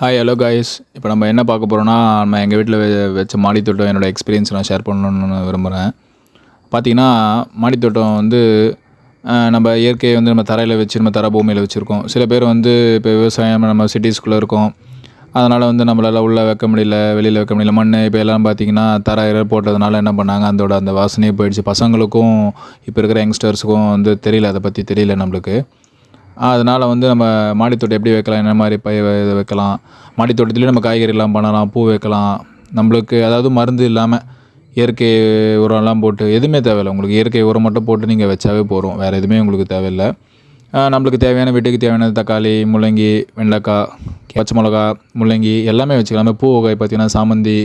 Hi hello guys இப்போ நம்ம என்ன பார்க்க போகிறோம்னா நம்ம எங்கள் வீட்டில் வச்ச மாடித்தோட்டம் என்னோடய எக்ஸ்பீரியன்ஸ் நான் ஷேர் பண்ணணும்னு விரும்புகிறேன் பார்த்தீங்கன்னா மாடித்தோட்டம் வந்து நம்ம இயற்கையை வந்து நம்ம தரையில் வச்சு நம்ம தர பூமியில் வச்சுருக்கோம். சில பேர் வந்து இப்போ விவசாயம் நம்ம சிட்டிஸ்குள்ளே இருக்கோம். அதனால் வந்து நம்மளால் உள்ளே வைக்க முடியல வெளியில் வைக்க முடியல. மண் இப்போ எல்லாம் பார்த்தீங்கன்னா தர இர போட்டதுனால என்ன பண்ணாங்க அதோட அந்த வாசனையே போயிடுச்சு. பசங்களுக்கும் இப்போ இருக்கிற யங்ஸ்டர்ஸுக்கும் வந்து தெரியல அதை பற்றி தெரியல நம்மளுக்கு. அதனால் வந்து நம்ம மாடித்தோட்டம் எப்படி வைக்கலாம் என்ன மாதிரி பயிர் இதை வைக்கலாம் மாடித்தோட்டத்துலேயும் நம்ம காய்கறிலாம் பண்ணலாம் பூ வைக்கலாம். நம்மளுக்கு அதாவது மருந்து இல்லாமல் இயற்கை உரம்லாம் போட்டு எதுவுமே தேவையில்லை. உங்களுக்கு இயற்கை உரம் மட்டும் போட்டு நீங்கள் வச்சாவே போதும். வேறு எதுவுமே உங்களுக்கு தேவையில்லை. நம்மளுக்கு தேவையான வீட்டுக்கு தேவையான தக்காளி முள்ளங்கி வெண்டைக்காய் பச்சை மிளகா முள்ளங்கி எல்லாமே வச்சுக்கலாம். பூ வகை பார்த்திங்கன்னா சாமந்தி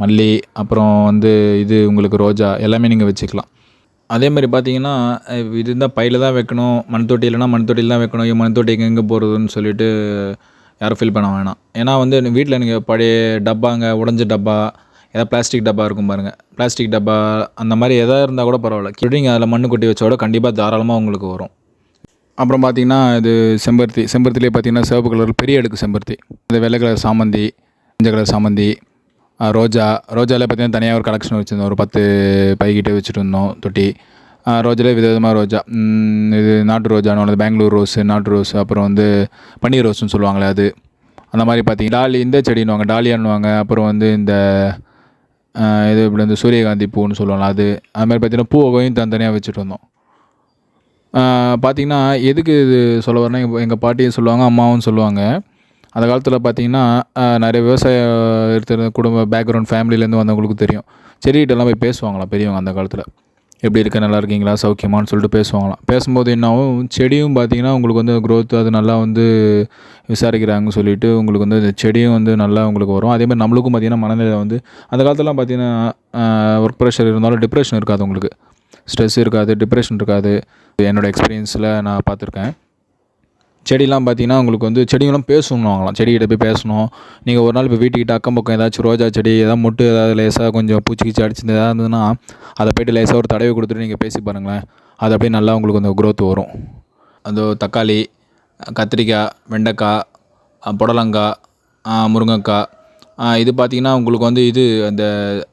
மல்லி அப்புறம் வந்து இது உங்களுக்கு ரோஜா எல்லாமே நீங்கள் வச்சுக்கலாம். அதே மாதிரி பார்த்தீங்கன்னா இது இருந்தால் பையில் தான் வைக்கணும் மண் தொட்டி இல்லைனா மண் தொட்டியில் தான் வைக்கணும் ஐயோ, மண் தொட்டிக்கு எங்கே போகிறதுன்னு சொல்லிட்டு யாரும் ஃபீல் பண்ண வேணாம். ஏன்னா வந்து வீட்டில் நீங்கள் பழைய டப்பாங்க உடஞ்ச டப்பா ஏதாவது பிளாஸ்டிக் டப்பா இருக்கும் பாருங்கள் பிளாஸ்டிக் டப்பா அந்த மாதிரி எதாவது இருந்தால் கூட பரவாயில்ல. கிடிங்க அதில் மண்ணு கொட்டி வச்சோட கண்டிப்பாக தாராளமாக உங்களுக்கு வரும். அப்புறம் பார்த்தீங்கன்னா இது செம்பருத்தி. செம்பருத்திலே பார்த்தீங்கன்னா சிவப்பு கலர் பெரிய அடுக்கு செம்பருத்தி. இந்த வெள்ளை கலர் சாமந்தி மஞ்சள் கலர் சாமந்தி. ரோஜா ரோஜாவில் பார்த்தீங்கன்னா தனியாக ஒரு கலெக்ஷன் வச்சுருந்தோம். ஒரு பத்து பைக்கிட்ட வச்சுட்டு இருந்தோம் தொட்டி ரோஜாலே வித விதவிதமாக ரோஜா இது நாட்டு ரோஜான்னு ஒன்று பெங்களூர் ரோஸு நாட்டு ரோஸ் அப்புறம் வந்து பன்னீர் ரோஸ்னு சொல்லுவாங்களே அது. அந்த மாதிரி பார்த்தீங்கன்னா டாலி இந்த செடின்னுவாங்க டாலியான்னுவாங்க அப்புறம் வந்து இந்த இது இப்படி இந்த சூரியகாந்தி பூன்னு சொல்லுவாங்க அது. அது மாதிரி பார்த்தீங்கன்னா பூ வகையும் தனித்தனியாக வச்சுட்டு இருந்தோம் பார்த்தீங்கன்னா எதுக்கு இது சொல்ல வரேன்னா எங்கள் எங்கள் பாட்டியும் சொல்லுவாங்க அம்மாவும் சொல்லுவாங்க. அந்த காலத்தில் பார்த்தீங்கன்னா நிறைய விவசாயம் இருக்கிற குடும்ப பேக்ரவுண்ட் ஃபேமிலியிலேருந்து வந்தவங்களுக்கு தெரியும். செடிகிட்டலாம் போய் பேசுவாங்களாம் பெரியவங்க அந்த காலத்தில்? எப்படி இருக்க நல்லா இருக்கீங்களா சௌக்கியமான்னு சொல்லிட்டு பேசுவாங்களாம். பேசும்போது என்னாகும் செடியும் பார்த்தீங்கன்னா உங்களுக்கு வந்து க்ரோத் அது நல்லா வந்து விசாரிக்கிறாங்கன்னு சொல்லிட்டு உங்களுக்கு வந்து இந்த செடியும் வந்து நல்லா உங்களுக்கு வரும். அதே மாதிரி நம்மளுக்கும் பார்த்தீங்கன்னா மனநிலை வந்து அந்த காலத்துலலாம் பார்த்தீங்கன்னா ஒர்க் ப்ரெஷர் இருந்தாலும் டிப்ரெஷன் இருக்காது உங்களுக்கு. ஸ்ட்ரெஸ் இருக்காது டிப்ரெஷன் இருக்காது. என்னோடய எக்ஸ்பீரியன்ஸில் நான் பார்த்துருக்கேன் செடிலாம் பார்த்தீங்கன்னா உங்களுக்கு வந்து செடிகளும் பேசணுவாங்களாம் செடிகிட்ட போய் பேசணும். நீங்கள் ஒரு நாள் இப்போ வீட்டுக்கிட்ட அக்கம் பக்கம் ஏதாச்சும் ரோஜா செடி ஏதாவது முட்டு ஏதாவது லேசாக கொஞ்சம் பூச்சி கீச்சி அடிச்சு ஏதாவது இருந்ததுன்னா அதை போயிட்டு லேசாக ஒரு தடவை கொடுத்துட்டு நீங்கள் பேசி பாருங்களேன். அது அப்படியே நல்லா உங்களுக்கு அந்த க்ரோத் வரும். அந்த தக்காளி கத்திரிக்காய் வெண்டைக்காய் புடலங்காய் முருங்கைக்காய் இது பார்த்தீங்கன்னா உங்களுக்கு வந்து இது அந்த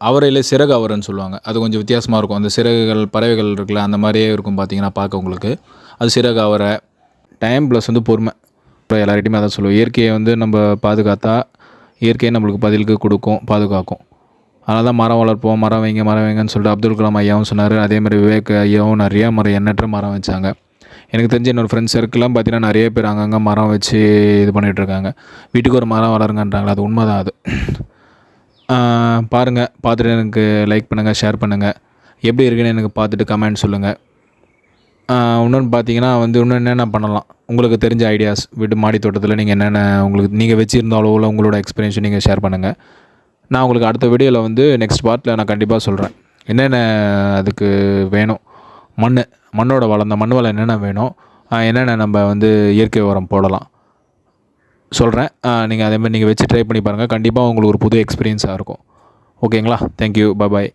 அவரையில் சிறகு அவரைன்னு சொல்லுவாங்க. அது கொஞ்சம் வித்தியாசமாக இருக்கும். அந்த சிறகுகள் பறவைகள் இருக்குல்ல அந்த மாதிரியே இருக்கும் பார்த்தீங்கன்னா பார்க்க உங்களுக்கு. அது சிறகு அவரை டைம் ப்ளஸ் வந்து பொறுமை. இப்போ எல்லார்கிட்டையுமே அதான் சொல்லுவோம் இயற்கையை வந்து நம்ம பாதுகாத்தா இயற்கையை நம்மளுக்கு பதிலுக்கு கொடுக்கும் பாதுகாக்கும். அதனால் தான் மரம் வளர்ப்போம் மரம் வைங்க மரம் வைங்கன்னு சொல்லிட்டு அப்துல் கலாம் ஐயாவும் சொன்னார். அதேமாதிரி விவேக் ஐயாவும் நிறையா மரம் எண்ணற்ற மரம் வச்சாங்க. எனக்கு தெரிஞ்ச என்னோடய ஃப்ரெண்ட்ஸ் சர்க்கிள்லாம் பார்த்தீங்கன்னா நிறைய பேர் அங்கங்கே மரம் வச்சு இது பண்ணிகிட்ருக்காங்க வீட்டுக்கு ஒரு மரம் வளருங்கன்றாங்களா அது உண்மை தான் அது பாருங்கள் பார்த்துட்டு எனக்கு லைக் பண்ணுங்கள் ஷேர் பண்ணுங்கள் எப்படி இருக்குன்னு எனக்கு பார்த்துட்டு கமெண்ட் சொல்லுங்கள் இன்னொன்று பார்த்தீங்கன்னா வந்து இன்னும் என்னென்ன பண்ணலாம்? உங்களுக்கு தெரிஞ்ச ஐடியாஸ் வீட்டு மாடி தோட்டத்தில் நீங்கள் என்னென்ன உங்களுக்கு நீங்கள் வச்சுருந்தாலோ இல்லை உங்களோட எக்ஸ்பீரியன்ஸை நீங்கள் ஷேர் பண்ணுங்கள் நான் உங்களுக்கு அடுத்த வீடியோவில் வந்து நெக்ஸ்ட் பார்ட்டில் நான் கண்டிப்பாக சொல்கிறேன் என்னென்ன அதுக்கு வேணும்? மண் மண்ணோட வளம் அந்த மண் வளம் என்னென்ன வேணும்? என்னென்ன நம்ம வந்து இயற்கை உரம் போடலாம்? சொல்கிறேன் நீங்கள் அதே மாதிரி நீங்கள் வச்சு ட்ரை பண்ணி பாருங்கள் கண்டிப்பாக உங்களுக்கு ஒரு புது எக்ஸ்பீரியன்ஸாக இருக்கும். ஓகேங்களா தேங்க்யூ பாய்